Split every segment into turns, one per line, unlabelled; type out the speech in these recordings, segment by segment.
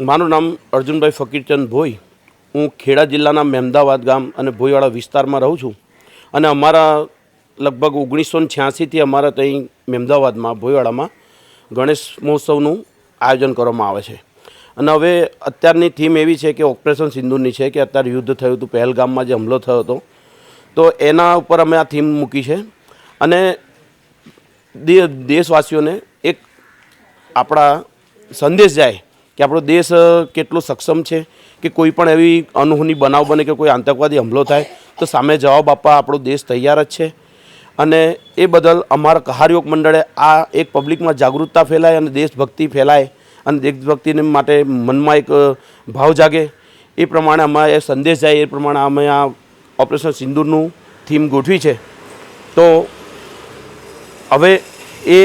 મારું નામ અર્જુનભાઈ ફકીરચંદ ભોઈ. હું ખેડા જિલ્લાના મહેમદાવાદ ગામ અને ભોઈવાડા વિસ્તારમાં રહું છું. અને અમારા લગભગ ઓગણીસો છ્યાસીથી અમારા ત્યાં મહેમદાવાદમાં, ભોઈવાડામાં ગણેશ મહોત્સવનું આયોજન કરવામાં આવે છે. અને હવે અત્યારની થીમ એવી છે કે ઓપરેશન સિંધુની છે, કે અત્યારે યુદ્ધ થયું હતું, પહેલગામમાં જે હુમલો થયો હતો. તો એના ઉપર અમે આ થીમ મૂકી છે. અને દેશવાસીઓને એક આપણા સંદેશ જાય કે આપણો દેશ કેટલો સક્ષમ છે કે કોઈ પણ એવી અનહોની બનાવ બને કે કોઈ આતંકવાદી હુમલો થાય, તો સામે જવાબ આપવા આપણો દેશ તૈયાર જ છે. અને એ બદલ અમારા કહારયોગ મંડળે આ એક પબ્લિકમાં જાગૃતતા ફેલાય અને દેશભક્તિ ફેલાય અને દેશભક્તિને માટે મનમાં એક ભાવ જાગે. એ પ્રમાણે અમારે સંદેશ જાય, એ પ્રમાણે અમે આ ઓપરેશન સિંદૂરનું થીમ ગોઠવી છે. તો હવે એ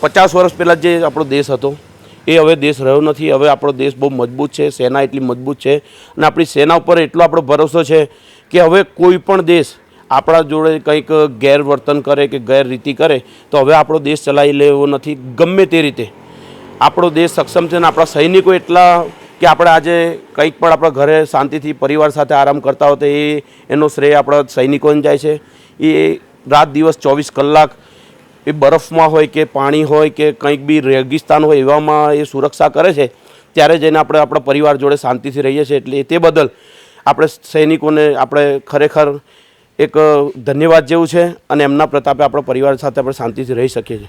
પચાસ વર્ષ પહેલાં જે આપણો દેશ હતો એ હવે દેશ રહ્યો નથી. હવે આપણો દેશ બહુ મજબૂત છે, સેના એટલી મજબૂત છે અને આપણી સેના ઉપર એટલો આપણો ભરોસો છે કે હવે કોઈ પણ દેશ આપણા જોડે કંઈક ગેરવર્તન કરે કે ગેરરીતિ કરે તો હવે આપણો દેશ ચલાવી લેવો નથી. ગમે તે રીતે. આપણો દેશ સક્ષમ છે અને આપણા સૈનિકો એટલા કે આપણે આજે કંઈક પણ આપણા ઘરે શાંતિથી પરિવાર સાથે આરામ કરતા હોય તો એ, એનો શ્રેય આપણા સૈનિકોને જાય છે. એ રાત દિવસ ચોવીસ કલાક એ બરફમાં હોય કે પાણી હોય કે કંઈક બી રેગિસ્તાન હોય એવામાં એ સુરક્ષા કરે છે, ત્યારે જઈને આપણે આપણા પરિવાર જોડે શાંતિથી રહીએ છીએ. એટલે તે બદલ આપણે સૈનિકોને આપણે ખરેખર એક ધન્યવાદ જેવું છે અને એમના પ્રતાપે આપણા પરિવાર સાથે આપણે શાંતિથી રહી શકીએ છીએ.